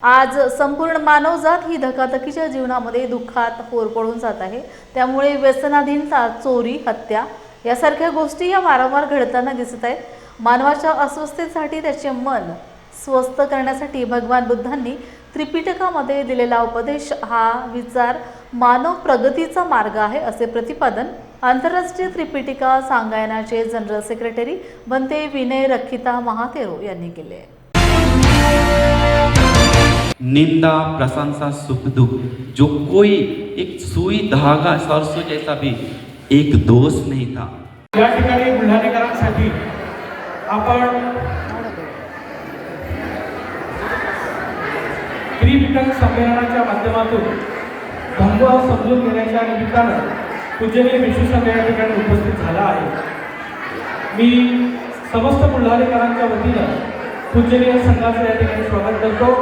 आज संपूर्ण मानवजात ही धकाधकीच्या जीवनामध्ये दुःखात होरपळून जात आहे. त्यामुळे व्यसनाधीनता चोरी हत्या यासारख्या गोष्टी या वारंवार घडताना दिसत आहेत. मानवाच्या अस्वस्थतेसाठी त्याचे मन स्वस्थ करण्यासाठी भगवान बुद्धांनी त्रिपिटकामध्ये दिलेला उपदेश हा विचार मानव प्रगतीचा मार्ग आहे असे प्रतिपादन आंतरराष्ट्रीय त्रिपिटिका सांगायनाचे जनरल सेक्रेटरी बनते विनय रखिता महातेरो यांनी केले आहे. निंदा प्रशंसा सुख दुख जो कोई एक सुई धागा सरसों जैसा भी एक दोष नहीं था। या ठिकाणी बुलढाणेकरांसाठी आपण त्रिपिटक संमेलनाच्या माध्यमातून धम्म समजून घेण्याच्या निमित्तानं पूजनीय विशेषण या ठिकाणी उपस्थित झाला आहे. मी समस्त बुलढाणेकरांच्या वतीनं पूजनीय संघाचं या ठिकाणी स्वागत करतो.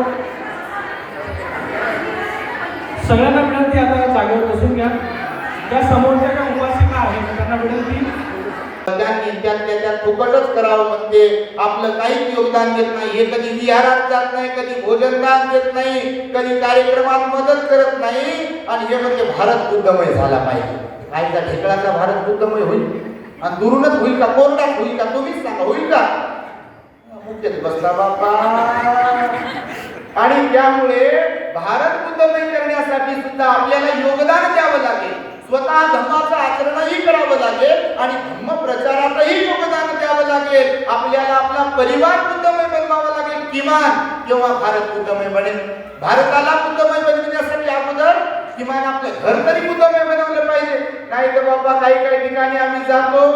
सगळ्यांना विनंती आता जागेवर बसून घ्या. त्या समोरच्या ज्या उपासिका आहेत त्यांना विनंती. त्यांनी त्यातल्या त्यात फुकटच करावं म्हणते आपलं काहीच योगदान देत नाही. हे कधी विहारात जात नाही कधी भोजनदान देत नाही कधी कार्यक्रमात मदत करत नाही. आणि हे म्हणजे भारत बुद्धमय झाला पाहिजे. कायचा ढेकळाचा भारत बुद्धमय होईल. आणि दुरूनच होईल का? कोरडाच होईल का? तुम्हीच सांगा. होईल का? मुख्यच बसला बापा आणि त्यामुळे भारत करण्यासाठी सुद्धा आपल्याला योगदान द्यावं लागेल. स्वतः धर्माचं आचरणही करावं लागेल आणि धम्म प्रचारातही योगदान द्यावं लागेल. आपल्याला आपला परिवार बुद्धमय बनवावा लागेल. किमान तेव्हा भारत बुद्धमय बनेल. भारताला बुद्धमय बनविण्यासाठी अगोदर किमान आपलं घर तरी बुद्धमय बनवलं पाहिजे. नाही तर बाबा काही काही ठिकाणी आम्ही जातो.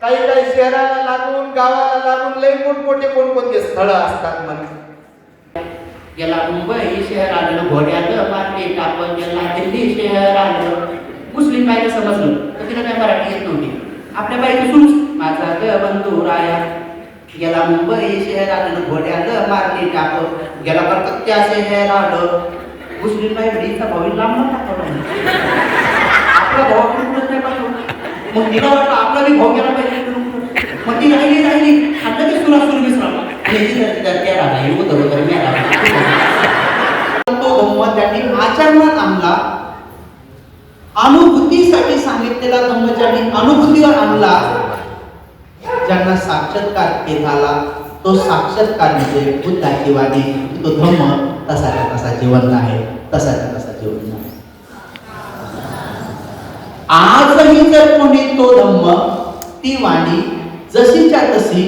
काही काही शहराला लागून गावाला लागून लई मोठमोठे कोणकोणते स्थळं असतात म्हणे. गेला मुंबई शहर आलं घोड्यात मारले टाकून गेला दिल्ली शहर आलं मुस्लिम बाईला समजलं तर तिला काय मराठी येत नव्हती. आपल्या बाईची सुरूच माझा ग बंधू राया. गेला मुंबई शहर आलं घोड्यात मारले टाकून गेला कलकत्त्या शहर आलं मुस्लिम बाई बडीचा भाऊ लांब टाकवला आपला भाऊ कुठं नाही पाहिजे मग तिला वाटलं आपला बी भाऊ गेला पाहिजे मग ती राहिली राहिली आता ते सुरा सुरू विसरला आणि ती त्या- त्या- त्या राहिली उदर उदर तो धम्म त्यांनी आचरणात आणला अनुभूतीसाठी सांगितलेला धम्म ज्यांनी अनुभूतीवर ज्यांना साक्षात्कार केला तो साक्षात्कार म्हणजे बुद्धा वाणी तो धम्म तसाच्या तसा जिवंत आहे तसाच्या तसा जिवंत आहे आजही जर कोणी तो धम्म ती वाणी जशीच्या तशी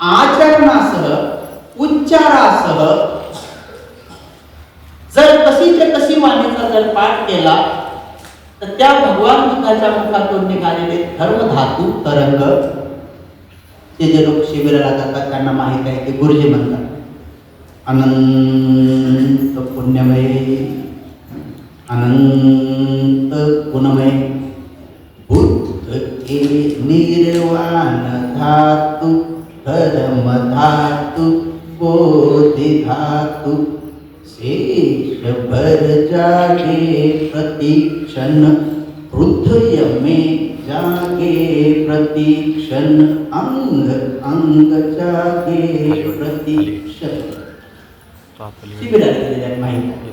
आचरणासह उच्चारासह जर तशीच्या तशी वाणीचा जर पाठ केला तर त्या भगवान बुद्धाच्या मुखातून निघालेले धर्मधातू तरंग ते जे लोक शिबिराला जातात त्यांना माहीत आहे ते गुरुजी म्हणतात. अनंत पुण्यमय अनंत गुणमय बुद्ध के निर्वाण धातु धर्म धातु बोधि धातु शेष भर जागे प्रतीक्षण हृदय में जागे प्रतीक्षण अंग अंग जागे प्रतीक्षण. शिबिराला गेलेले आहे माहिती.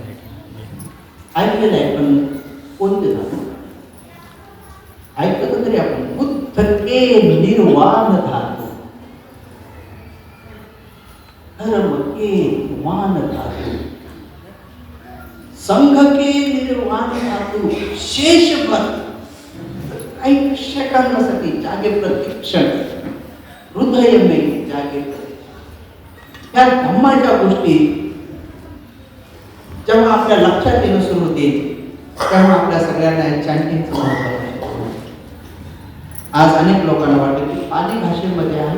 ऐकलेलं आहे पण कोणते धातू ऐकतो तरी आपण बुद्ध के निर्वाण धातू. धर्म के निर्वाण धातु. संघ के निर्वाण धातु शेष भर काही सेकंदासाठी जागे प्रतीक्षण हृदय में जागे प्रतीक्षण या धम्माच्या गोष्टी जेव्हा आपल्या लक्षात येणं सुरू होते तेव्हा आपल्या सगळ्यांना चॅन्टिंगचं महत्त्व आज अनेक लोकांना वाटतं की पाली भाषेमध्ये आहे.